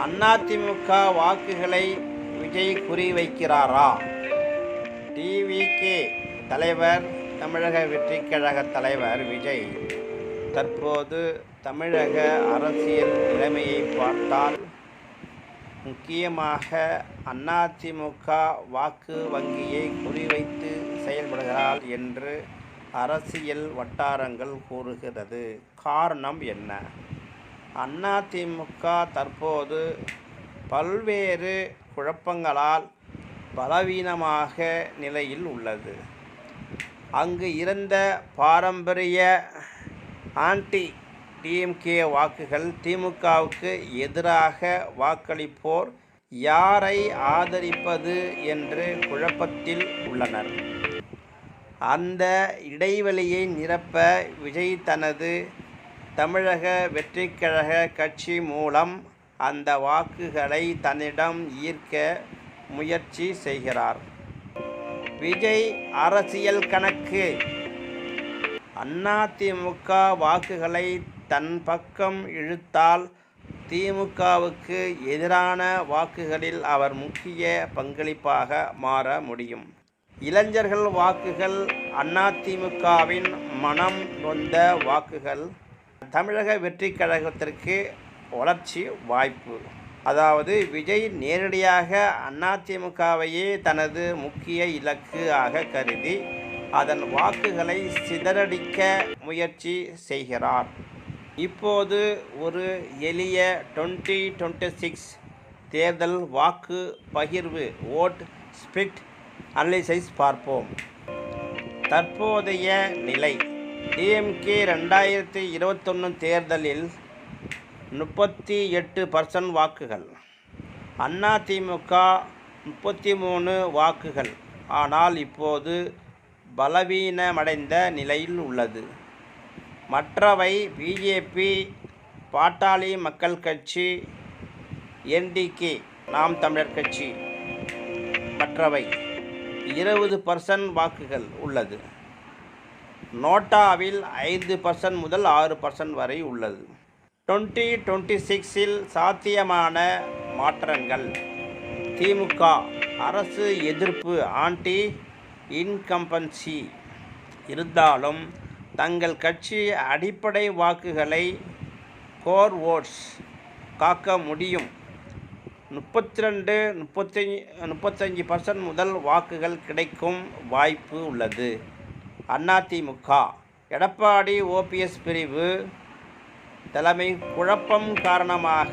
அதிமுக வாக்குகளை விஜய் குறிவைக்கிறாரா டிவிகே தலைவர் தமிழக வெற்றிக் கழக தலைவர் விஜய் தற்போது தமிழக அரசியல் நிலைமையை பார்த்தால் முக்கியமாக அதிமுக வாக்கு வங்கியை குறிவைத்து செயல்படுகிறார் என்று அரசியல் வட்டாரங்கள் கூறுகிறது. காரணம் என்ன? அதிமுக தற்போது பல்வேறு குழப்பங்களால் பலவீனமாக நிலையில் உள்ளது. அங்கு இருந்த பாரம்பரிய ஆன்டி டிஎம்கே வாக்குகள் திமுகவுக்கு எதிராக வாக்களிப்போர் யாரை ஆதரிப்பது என்று குழப்பத்தில் உள்ளனர். அந்த இடைவெளியை நிரப்ப விஜய் தனது தமிழக வெற்றிக்கழக கட்சி மூலம் அந்த வாக்குகளை தன்னிடம் ஈர்க்க முயற்சி செய்கிறார். விஜய் அரசியல் கணக்கு. அதிமுக வாக்குகளை தன் பக்கம் இழுத்தால் திமுகவுக்கு எதிரான வாக்குகளில் அவர் முக்கிய பங்களிப்பாக மாற முடியும். இளைஞர்கள் வாக்குகள் அதிமுகவின் மனம் நொந்த வாக்குகள். தமிழக வெற்றிக் கழகத்திற்கு வளர்ச்சி வாய்ப்பு. அதாவது விஜய் நேரடியாக அதிமுகவையே தனது முக்கிய இலக்கு ஆக கருதி அதன் வாக்குகளை சிதறடிக்க முயற்சி செய்கிறார். இப்போது ஒரு எளிய டுவெண்ட்டி டுவெண்ட்டி சிக்ஸ் தேர்தல் வாக்கு பகிர்வு ஓட் ஸ்பிரிட் அனலிசைஸ் பார்ப்போம். தற்போதைய நிலை. டிஎம்கே ரெண்டாயிரத்தி இருபத்தொன்று தேர்தலில் முப்பத்தி எட்டு பர்சன்ட் வாக்குகள். அண்ணா திமுக முப்பத்தி மூணு வாக்குகள். ஆனால் இப்போது பலவீனமடைந்த நிலையில் உள்ளது. மற்றவை பிஜேபி பாட்டாளி மக்கள் கட்சி என்டிகே நாம் தமிழர் கட்சி. மற்றவை இருபது பர்சன்ட் வாக்குகள் உள்ளது. நோட்டாவில் ஐந்து பர்சன்ட் முதல் ஆறு பர்சன்ட் வரை உள்ளது. டுவெண்ட்டி டுவெண்ட்டி சிக்ஸில் சாத்தியமான மாற்றங்கள். திமுக அரசு எதிர்ப்பு ஆன்டி இன்கம்பன்சி. இருந்தாலும் தங்கள் கட்சி அடிப்படை வாக்குகளை கோர் ஓட்ஸ் காக்க முடியும். முப்பத்தி ரெண்டு முப்பத்தஞ்சு முப்பத்தஞ்சு பர்சன்ட் முதல் வாக்குகள் கிடைக்கும் வாய்ப்பு உள்ளது. அதிமுக எடப்பாடி ஓபிஎஸ் பிரிவு தலைமை குழப்பம் காரணமாக